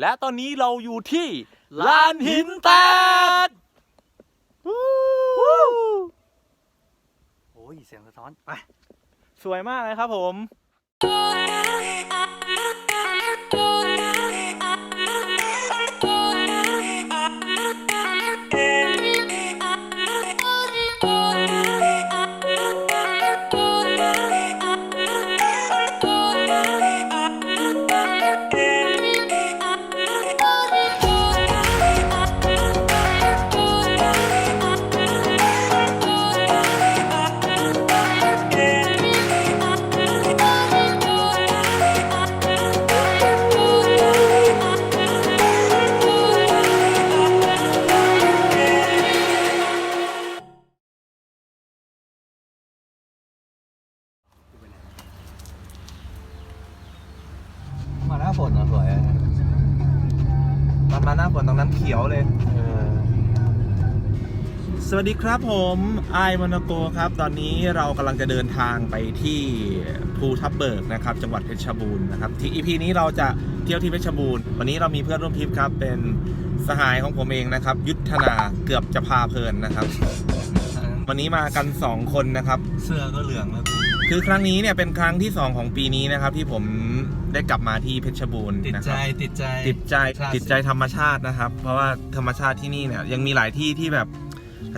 และตอนนี้เราอยู่ที่ลานหินแตกโอ้ยเสียงสะท้อนไปสวยมากเลยครับผมม น้าฝนนะสวยตอนมาหน้าฝนตรงนั้นเขียวเลย สวัสดีครับผมไอมอนโกครับ ตอนนี้เรากำลังจะเดินทางไปที่ภูทับเบิกนะครับ จังหวัดเพชรบูรณ์นะครับ ที่ EP นี้เราจะเที่ยวที่เพชรบูรณ์ วันนี้เรามีเพื่อนร่วมทริปครับ เป็นสหายของผมเองนะครับ ยุทธนาเกือบจะพาเพลินนะครับ วันนี้มากัน 2 คนนะครับ เสื้อก็เหลืองแล้ว คือครั้งนี้เนี่ยเป็นครั้งที่ 2 ของปีนี้นะครับ ที่ผมได้กลับมาที่เพชรบูรณ์ติดนะคใจรับติดใจ ติดใจชาติติดใจธรรมชาตินะครับ เพราะว่าธรรมชาติที่นี่เนี่ยยังมีหลายที่ที่แบบ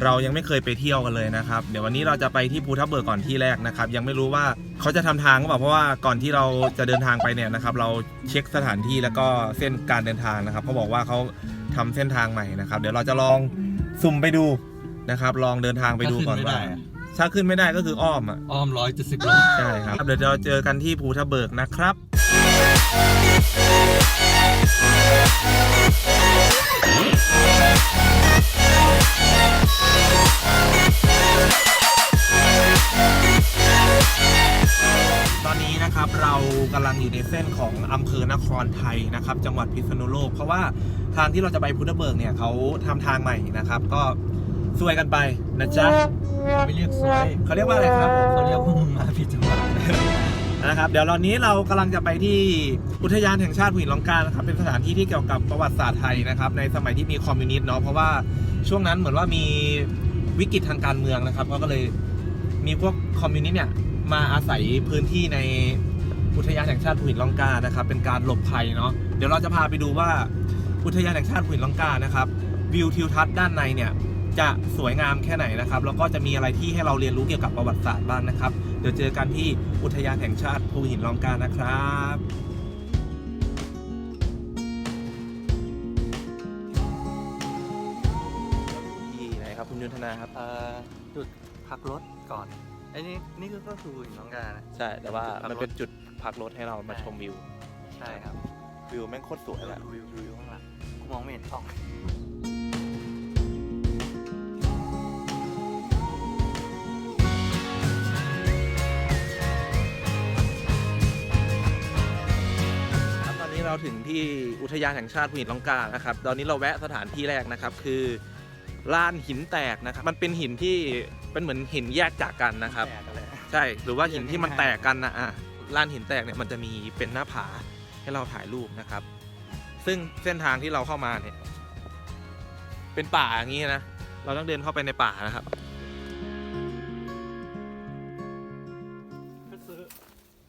เรายังไม่เคยไปเที่ยวกันเลยนะครับ เดี๋ยววันนี้เราจะไปที่ภูทับเบิกก่อนที่แรกนะครับ ยังไม่รู้ว่าเขาจะทำทางหรือเปล่าเพราะว่าก่อนที่เราจะเดินทางไปเนี่ยนะครับ เราเช็คสถานที่แล้วก็เส้นการเดินทางนะครับเขาบอกว่าเขาทำเส้นทางใหม่นะครับ เดี๋ยวเราจะลองสุ่มไปดูนะครับ ลองเดินทางไปดูก่อนว่า ถ้าขึ้นไม่ได้ก็คืออ้อมอะ อ้อมร้อยเจ็ดสิบโลใช่ครับ เดี๋ยวเราเจอกันที่ภูทับเบิกนะครับ ตอนนี้นะครับเรากำลังอยู่ในเส้นของอำเภอนครไทยนะครับ จังหวัดพิษณุโลก เพราะว่าทางที่เราจะไปพุทธเบิกเนี่ยเขาทำทางใหม่นะครับ ก็ซวยกันไปนะจ๊ะ ไม่เรียกสวยเขาเรียกว่าอะไรครับผมเขาเรียกว่ามึงมาผิดจังหวะนะครับเดี๋ยวตอนนี้เรากำลังจะไปที่อุทยานแห่งชาติหุนลองกานะครับเป็นสถานที่ที่เกี่ยวกับประวัติศาสตร์ไทยนะครับในสมัยที่มีคอมมิวนิสต์เนาะเพราะว่าช่วงนั้นเหมือนว่ามีวิกฤตทางการเมืองนะครับเขาก็เลยมีพวกคอมมิวนิสต์เนี่ยมาอาศัยพื้นที่ในอุทยานแห่งชาติหุนลองกานะครับเป็นการหลบภัยเนาะเดี๋ยวเราจะพาไปดูว่าอุทยานแห่งชาติหุนลองกานะครับวิวทิวทัศน์ด้านในเนี่ย จะสวยงามแค่ไหนนะครับ แล้วก็จะมีอะไรที่ให้เราเรียนรู้เกี่ยวกับประวัติศาสตร์บ้างนะครับ เดี๋ยวเจอกันที่อุทยานแห่งชาติภูหินร่องกานะครับที่ไหนครับคุณยุทธนาครับเอ่อจุดพักรถก่อนไอ้นี่นี่ก็คือหินน้องกานะ ใช่ แต่ว่าจุดพักรถมันเป็นจุดพักรถให้เรามาชมวิว ใช่ครับ วิวแม่งโคตรสวยแหละดูวิวดูวิวข้างหลังกูมองไม่เห็นช่องครับตอน เราถึงที่อุทยานแห่งชาติภูหินร่องกานะครับ ตอนนี้เราแวะสถานที่แรกนะครับ คือลานหินแตกนะครับ มันเป็นหินที่เป็นเหมือนหินแยกจากกันนะครับ แตกกันเลยใช่ หรือว่าหินที่มันแตกกันนะอะลานหินแตกเนี่ยมันจะมีเป็นหน้าผาให้เราถ่ายรูปนะครับ ซึ่งเส้นทางที่เราเข้ามาเนี่ย เป็นป่าอย่างนี้นะ เราต้องเดินเข้าไปในป่านะครับ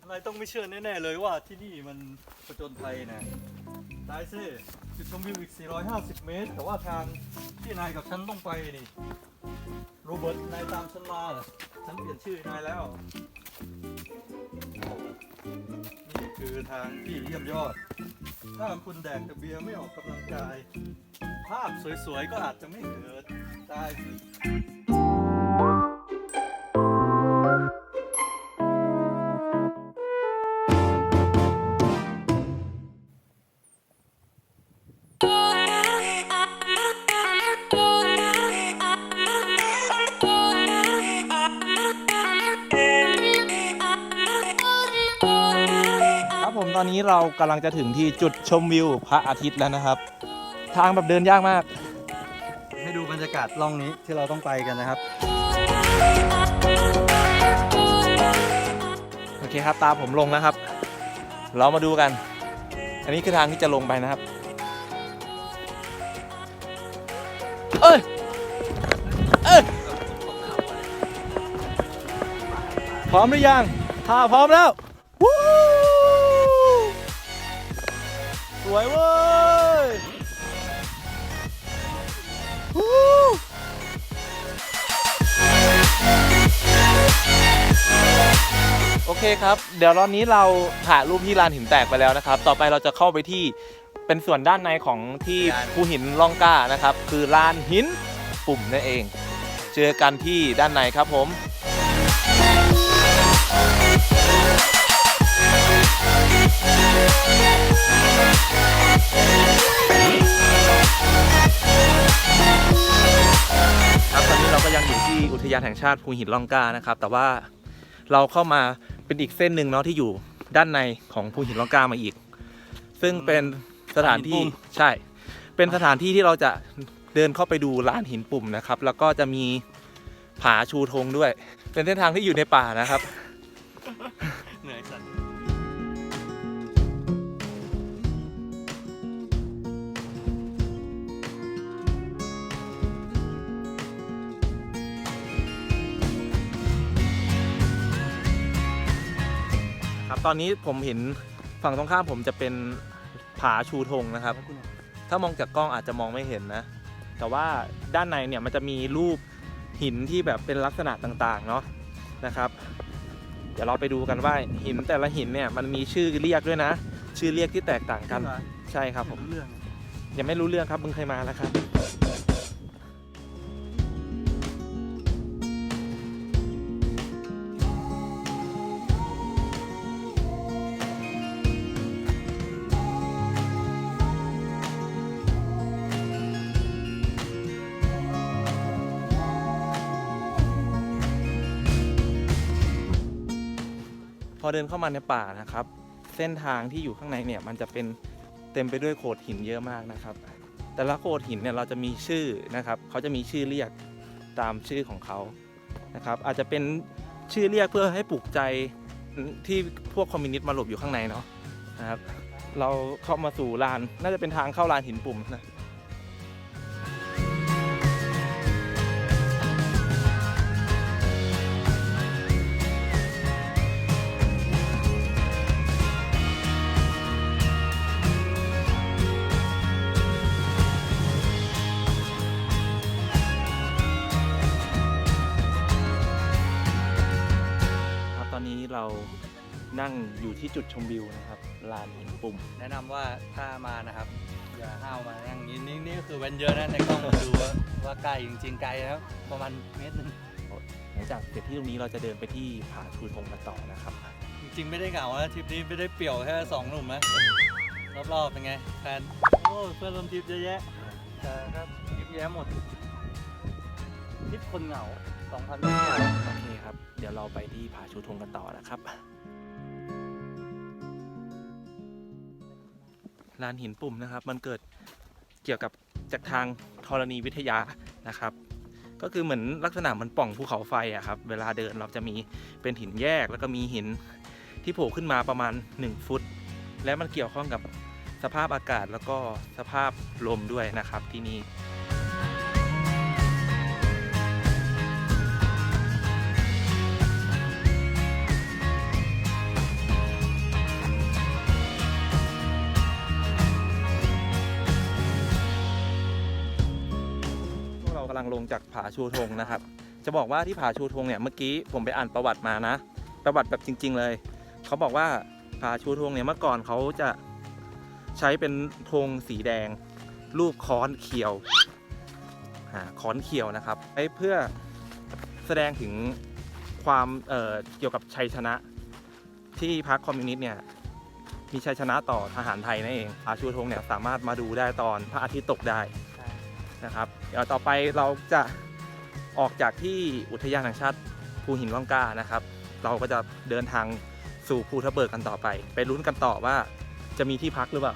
นายต้องไม่เชื่อแน่ๆเลยว่าที่นี่มันประจนภัยนะตายซิจุดชมวิวอีก 450 เมตร แต่ว่าทางที่นายกับฉันต้องไปนี่ โรเบิร์ต นายตามฉันมาเหรอฉันเปลี่ยนชื่อนายแล้ว นี่คือทางที่เยี่ยมยอด ถ้าคุณแดกแต่เบียร์ไม่ออกกำลังกาย ภาพสวยๆ ก็อาจจะไม่เกิดได้ อนนี้เรากำลังจะถึงที่จุดชมวิวพระอาทิตย์แล้วนะครับ ทางแบบเดินยากมาก ให้ดูบรรยากาศล่องนี้ที่เราต้องไปกันนะครับ โอเคครับตาผมลงแล้วครับ เรามาดูกัน อันนี้คือทางที่จะลงไปนะครับ เอ้ยเอ้ยพร้อมหรือยังถ้าพร้อมแล้ว Woo! วยเว้ยโอเคครับ เดี๋ยวรอบนี้เราถ่ายรูปที่ลานหินแตกไปแล้วนะครับ ต่อไปเราจะเข้าไปที่เป็นส่วนด้านในของที่ภูหินล่องกล้านะครับ คือลานหินปุ่มนั่นเอง เจอกันที่ด้านในครับผม ครับตอนนี้เราก็ยังอยู่ที่อุทยานแห่งชาติภูหินล่องกล้านะครับ แต่ว่าเราเข้ามาเป็นอีกเส้นหนึ่งเนาะที่อยู่ด้านในของภูหินล่องกล้ามาอีก ซึ่งเป็นสถานที่ใช่ เป็นสถานที่ที่เราจะเดินเข้าไปดูลานหินปุ่มนะครับ แล้วก็จะมีผาชูธงด้วย เป็นเส้นทางที่อยู่ในป่านะครับ เหนื่อยสัตว์ ตอนนี้ผมเห็นฝั่งตรงข้ามผมจะเป็นผาชูธงนะครับ ถ้ามองจากกล้องอาจจะมองไม่เห็นนะ แต่ว่าด้านในเนี่ยมันจะมีรูปหินที่แบบเป็นลักษณะต่างๆเนาะนะครับ เดี๋ยวเราไปดูกันว่าหินแต่ละหินเนี่ยมันมีชื่อเรียกด้วยนะ ชื่อเรียกที่แตกต่างกัน ใช่ครับผมรู้เรื่องยังไม่รู้เรื่องครับมึงเคยมาแล้วครับ เดินเข้ามาในป่านะครับ เส้นทางที่อยู่ข้างในเนี่ยมันจะเป็นเต็มไปด้วยโขดหินเยอะมากนะครับ แต่ละโขดหินเนี่ยเราจะมีชื่อนะครับเขาจะมีชื่อเรียกตามชื่อของเขานะครับ อาจจะเป็นชื่อเรียกเพื่อให้ปลุกใจที่พวกคอมมิวนิสต์มาหลบอยู่ข้างในเนาะนะครับ เราเข้ามาสู่ลานน่าจะเป็นทางเข้าลานหินปุ่มนะ เรานั่งอยู่ที่จุดชมวิวนะครับลานหินปุ่ม แนะนำว่าถ้ามานะครับ อย่าห้าวมานั่งอย่างนี้นี่นี่ก็คือเว้นเยอะนะในกล้องมาดูว่าว่าไกลจริงๆไกลนะครับประมาณเมตรหนึงหลังจากเสร็จที่ตรงนี้เราจะเดินไปที่ผาชูธงกันต่อนะครับ จริงๆไม่ได้เหงานะทริปนี้ไม่ได้เปี่ยวแค่สองหนุ่มนะรอบๆเป็นไงแฟนโอ้เพื่อนร่วมทริปเยอะแยะแต่ครับทริปแย่หมดทริปคนเหงา 2,000โอเคครับ เดี๋ยวเราไปที่ผาชูธงกันต่อนะครับ ลานหินปุ่มนะครับ มันเกิดเกี่ยวกับจากทางธรณีวิทยานะครับ ก็คือเหมือนลักษณะมันป่องภูเขาไฟอะครับ เวลาเดินเราจะมีเป็นหินแยกแล้วก็มีหินที่โผล่ขึ้นมาประมาณ 1 ฟุต และมันเกี่ยวข้องกับสภาพอากาศแล้วก็สภาพลมด้วยนะครับที่นี่ ลงจากผาชูธงนะครับ จะบอกว่าที่ผาชูธงเนี่ยเมื่อกี้ผมไปอ่านประวัติมานะ ประวัติแบบจริง ๆ เลย เขาบอกว่าผาชูธงเนี่ยเมื่อก่อนเขาจะใช้เป็นธงสีแดง รูปค้อนเขียวอ่าค้อนเขียวนะครับไอ้เพื่อแสดงถึงความเเกี่ยวกับชัยชนะที่พรรคคอมมิวนิสต์เนี่ยมีชัยชนะต่อทหารไทยนั่นเองผาชูธงเนี่ยสามารถมาดูได้ตอนพระอาทิตย์ตกได้ นะครับ เดี๋ยวต่อไปเราจะออกจากที่อุทยานแห่งชาติภูหินล่องกล้านะครับ เราก็จะเดินทางสู่ภูทับเบิกกันต่อไป ไปลุ้นกันต่อว่าจะมีที่พักหรือเปล่า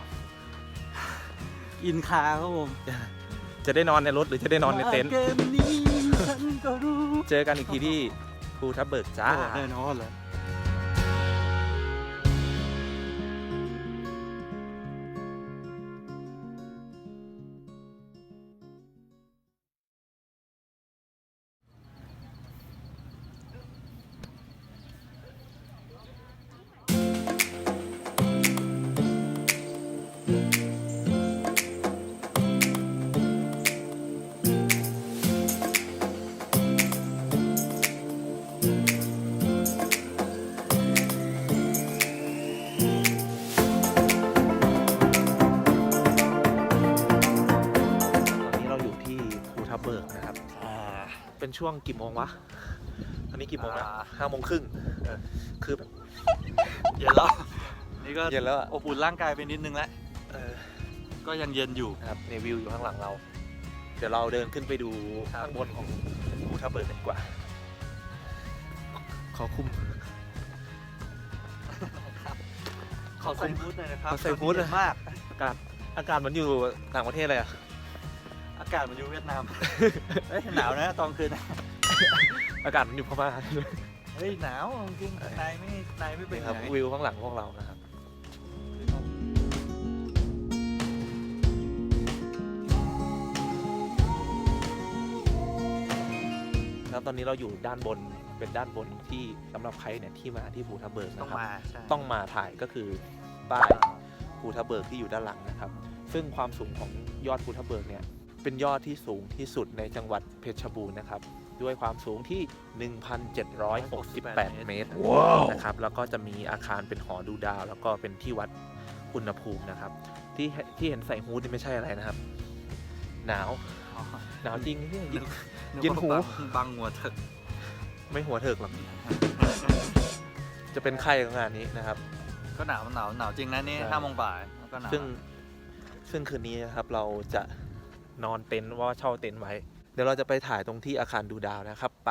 อินคาครับผมจะได้นอนในรถหรือจะได้นอนในเต็นท์เกมนี้ฉันก็รู้ เจอกันอีกทีที่ภูทับเบิกจ้า แน่นอนเลย ช่วงกี่โมงวะอันนี้กี่โมงนะอ่าห้าโมงครึ่งเออคือแบบเย็นแล้ว นี่ก็เย็นแล้วอะอบอุ่นร่างกายไปนิดนึงแล้วเออก็ยังเย็นอยู่นะครับในวิวอยู่ข้างหลังเรา เดี๋ยวเราเดินขึ้นไปดูครับข้างบนของภูทับเบิกกันดีกว่า ขอคุม ขอใส่ฮูดหน่อยนะครับขอใส่ฮูดเย็นมาก อากาศอากาศเหมือนอยู่ต่างประเทศเลยอะ อากาศมันอยู่เวียดนาม เฮ้ยหนาวนะตอนคืนนะอากาศเหมันอยู่พม่าเฮ้ยหนาวจริงๆนายไม่นายไม่เป็นนี่ไงครับวิวข้างหลังพวกเรานะครับ แล้วตอนนี้เราอยู่ด้านบนเป็นด้านบนที่สำหรับใครเนี่ยที่มาที่ภูทับเบิกต้องนะครับ มาใช่ต้องมาถ่ายก็คือป้ายภูทับเบิกที่อยู่ด้านหลังนะครับ ซึ่งความสูงของยอดภูทับเบิกเนี่ย เป็นยอดที่สูงที่สุดในจังหวัดเพชรบูรณ์นะครับ ด้วยความสูงที่ 1,768 เมตรนะครับ แล้วก็จะมีอาคารเป็นหอดูดาว แล้วก็เป็นที่วัดอุณหภูมินะครับ ที่ที่เห็นใส่ฮูดนี่ไม่ใช่อะไรนะครับ หนาวอ๋อหนาวจริงเนี่ยนึกเย็นหูกว่าบังบังหัวเถอะไม่หัวเถิกหรอกจะเป็นไข้ของงานนี้นะครับ ก็หนาวหนาวหนาวจริงนะนี่ใช่ห้าโมงบ่ายก็หนาวซึ่งซึ่งคืนนี้นะครับเราจะ นอนเต็นท์ว่าเช่าเต็นท์ไว้ เดี๋ยวเราจะไปถ่ายตรงที่อาคารดูดาวนะครับไป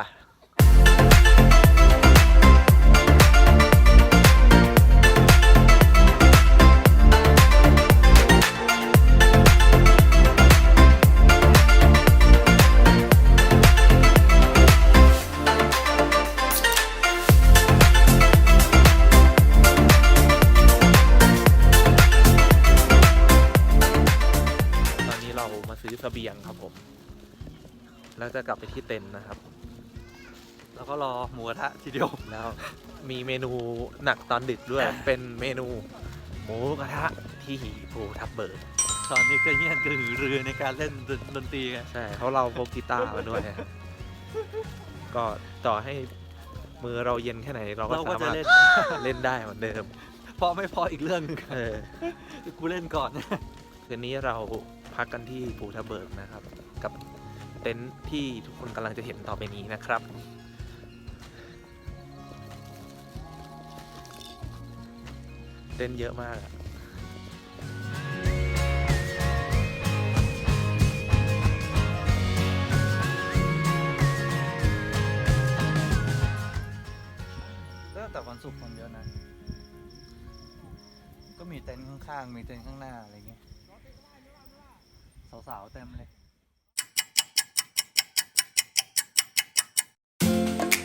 จะกลับไปที่เต็นท์นะครับ แล้วก็รอหมูกระทะทีเดียวแล้วมีเมนูหนักตอนดึกด้วย เป็นเมนูหมูกระทะที่ภูทับเบิกตอนนี้ก็เงียนกระหือรือในการเล่นดนดนตรีไงใช่เพราะเราพกกีตาร์มาด้วยก็ต่อให้มือเราเย็นแค่ไหนเราก็เราก็สาจะมารถเล่นเล่นได้เหมือนเดิมพอไม่พออีกเรื่องหนึงเออกูเล่นก่อนคืนนี้เราพักกันที่ภูทับเบิกนะครับ กับ เต็นท์ที่ทุกคนกำลังจะเห็นต่อไปนี้นะครับ เต็นท์เยอะมากอะแล้วแต่วันศุกร์คนเยอะนะ ก็มีเต็นท์ข้างๆ มีเต็นท์ข้างหน้า อะไรเงี้ย สาวๆ เต็มเลย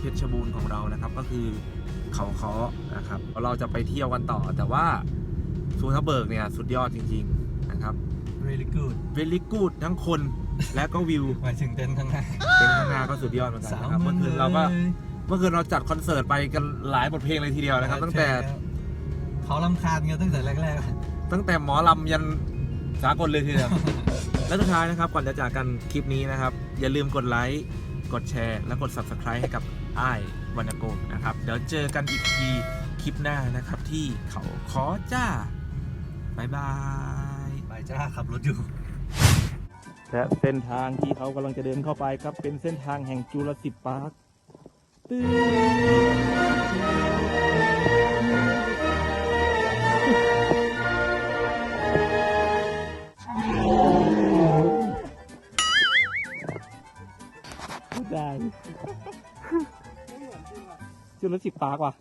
เพชรบูรณ์ของเรานะครับ ก็คือเขาค้อนะครับ เราจะไปเที่ยวกันต่อ แต่ว่าภูทับเบิกเนี่ยสุดยอดจริง ๆนะครับ really good เวลิกูดทั้งคนและก็วิวหมายถึงเต็นท์ข้างหน้าเป็นข้างหน้าก็สุดยอดเหมือนกันนะครับเมื่อคืนเราก็เมื่อคืนเราจัดคอนเสิร์ตไปกันหลายบทเพลงเลยทีเดียวนะครับ ตั้งแต่เขาลำคาญกันตั้งแต่แรกตั้งแต่หมอลำยันสากลเลยทีเดียวและสุดท้ายนะครับก่อนจะจากกันคลิปนี้นะครับ อย่าลืมกดไลค์ กดแชร์ และกด Subscribe ให้กับ อ้ายวรรณโกงนะครับ เดี๋ยวเจอกันอีกทีคลิปหน้านะครับที่เขาขอจ้าบายบายๆไปจ้าขับรถอยู่ และเส้นทางที่เขากำลังจะเดินเข้าไปครับเป็นเส้นทางแห่งจูราสสิกพาร์คตื้อได้ จูราสสิกปากว่ะ